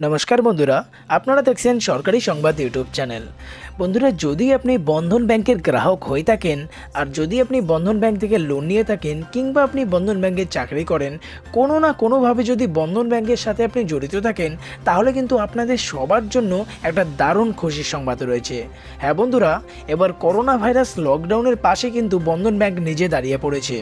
নমস্কার বন্ধুরা, আপনারা দেখছেন সরকারি সংবাদ ইউটিউব চ্যানেল। বন্ধুরা, যদি আপনি বন্ধন ব্যাংকের গ্রাহক হয়ে থাকেন, আর যদি আপনি বন্ধন ব্যাংক থেকে লোন নিয়ে থাকেন, কিংবা আপনি বন্ধন ব্যাংকে চাকরি করেন, কোনো না কোনোভাবে যদি বন্ধন ব্যাংকের সাথে আপনি জড়িত থাকেন, তাহলে কিন্তু আপনাদের সবার জন্য একটা দারুণ খুশির সংবাদ রয়েছে। হ্যাঁ বন্ধুরা, এবার করোনা ভাইরাস লকডাউনের পাশে কিন্তু বন্ধন ব্যাংক নিজে দাঁড়িয়ে পড়েছে।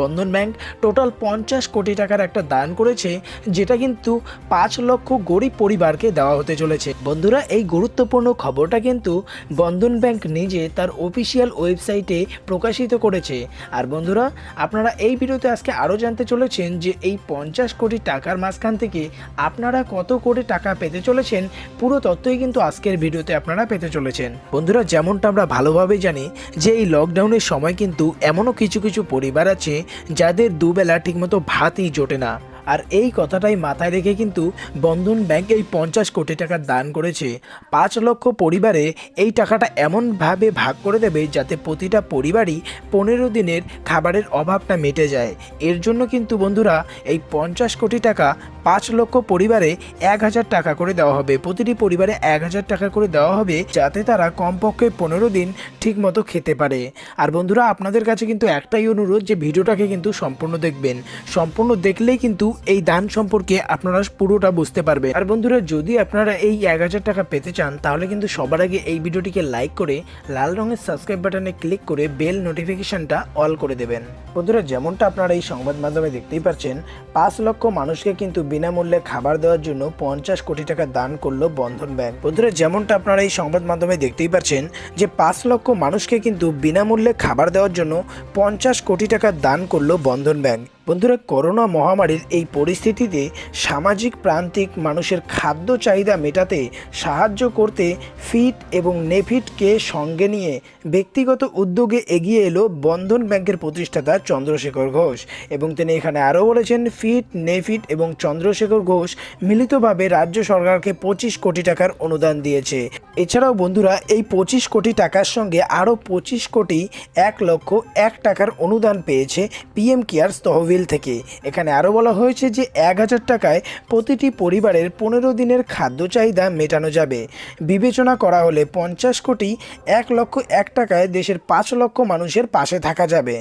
বন্ধন ব্যাংক টোটাল পঞ্চাশ কোটি টাকার একটা দান করেছে, যেটা কিন্তু পাঁচ লক্ষ গরিব পরিবারকে দেওয়া হতে চলেছে। বন্ধুরা, এই গুরুত্বপূর্ণ খবরটা কিন্তু বন্ধন ব্যাংক নিজে তার অফিসিয়াল ওয়েবসাইটে প্রকাশিত করেছে। আর বন্ধুরা, আপনারা এই ভিডিওতে আজকে আরও জানতে চলেছেন যে এই পঞ্চাশ কোটি টাকার মাঝখান থেকে আপনারা কত কোটি টাকা পেতে চলেছেন, পুরো তথ্যই কিন্তু আজকের ভিডিওতে আপনারা পেতে চলেছেন। বন্ধুরা, যেমনটা আমরা ভালোভাবে জানি যে এই লকডাউনের সময় কিন্তু এমনও কিছু কিছু পরিবার আছে যাদের দুবেলা ঠিকমতো ভাতই জোটে না। আর এই কথাটাই মাথায় রেখে কিন্তু বন্ধন ব্যাংক এই পঞ্চাশ কোটি টাকা দান করেছে। পাঁচ লক্ষ পরিবারে এই টাকাটা এমনভাবে ভাগ করে দেবে যাতে প্রতিটা পরিবারই পনেরো দিনের খাবারের অভাবটা মেটে যায়। এর জন্য কিন্তু বন্ধুরা এই পঞ্চাশ কোটি টাকা পাঁচ লক্ষ পরিবারে এক হাজার টাকা করে দেওয়া হবে। প্রতিটি পরিবারে এক হাজার টাকা করে দেওয়া হবে যাতে তারা কমপক্ষে পনেরো দিন ঠিক মতো খেতে পারে। আর বন্ধুরা, আপনাদের কাছে কিন্তু একটাই অনুরোধ যে ভিডিওটাকে কিন্তু সম্পূর্ণ দেখবেন। সম্পূর্ণ দেখলেই কিন্তু এই দান সম্পর্কে আপনারা পুরোটা বুঝতে পারবেন। আর বন্ধুরা, যদি আপনারা এই এক হাজার টাকা পেতে চান, তাহলে কিন্তু সবার আগে এই ভিডিওটিকে লাইক করে লাল রঙের সাবস্ক্রাইব বাটনে ক্লিক করে বেল নোটিফিকেশনটা অল করে দেবেন। বন্ধুরা, যেমনটা আপনারা এই সংবাদ মাধ্যমে দেখতেই পাচ্ছেন, পাঁচ লক্ষ মানুষকে কিন্তু বিনামূল্যে খাবার দেওয়ার জন্য পঞ্চাশ কোটি টাকা দান করল বন্ধন ব্যাংক। বন্ধুরা, যেমনটা আপনারা এই সংবাদ মাধ্যমে দেখতেই পাচ্ছেন যে পাঁচ লক্ষ মানুষকে কিন্তু বিনামূল্যে খাবার দেওয়ার জন্য পঞ্চাশ কোটি টাকা দান করল বন্ধন ব্যাংক। বন্ধুরা, করোনা মহামারীর এই পরিস্থিতিতে সামাজিক, প্রান্তিক মানুষের খাদ্য চাহিদা মেটাতে সাহায্য করতে ফিট এবং নেফিটকে সঙ্গে নিয়ে ব্যক্তিগত উদ্যোগে এগিয়ে এলো বন্ধন ব্যাংকের প্রতিষ্ঠাতা চন্দ্রশেখর ঘোষ এবং তিনি এখানে আরও বলেছেন, ফিট নেফিট এবং চন্দ্রশেখর ঘোষ মিলিতভাবে রাজ্য সরকারকে পঁচিশ কোটি টাকার অনুদান দিয়েছে। এছাড়াও বন্ধুরা, এই পঁচিশ কোটি টাকার সঙ্গে আরও পঁচিশ কোটি এক লক্ষ এক টাকার অনুদান পেয়েছে পিএম কেয়ার্স তহবিল থেকে। এখানে আরও বলা হয়েছে যে এক হাজার টাকায় প্রতিটি পরিবারের পনেরো দিনের খাদ্য চাহিদা মেটানো যাবে। বিবেচনা করা হলে পঞ্চাশ কোটি এক লক্ষ এক টাকায় দেশের পাঁচ লক্ষ মানুষের পাশে থাকা যাবে।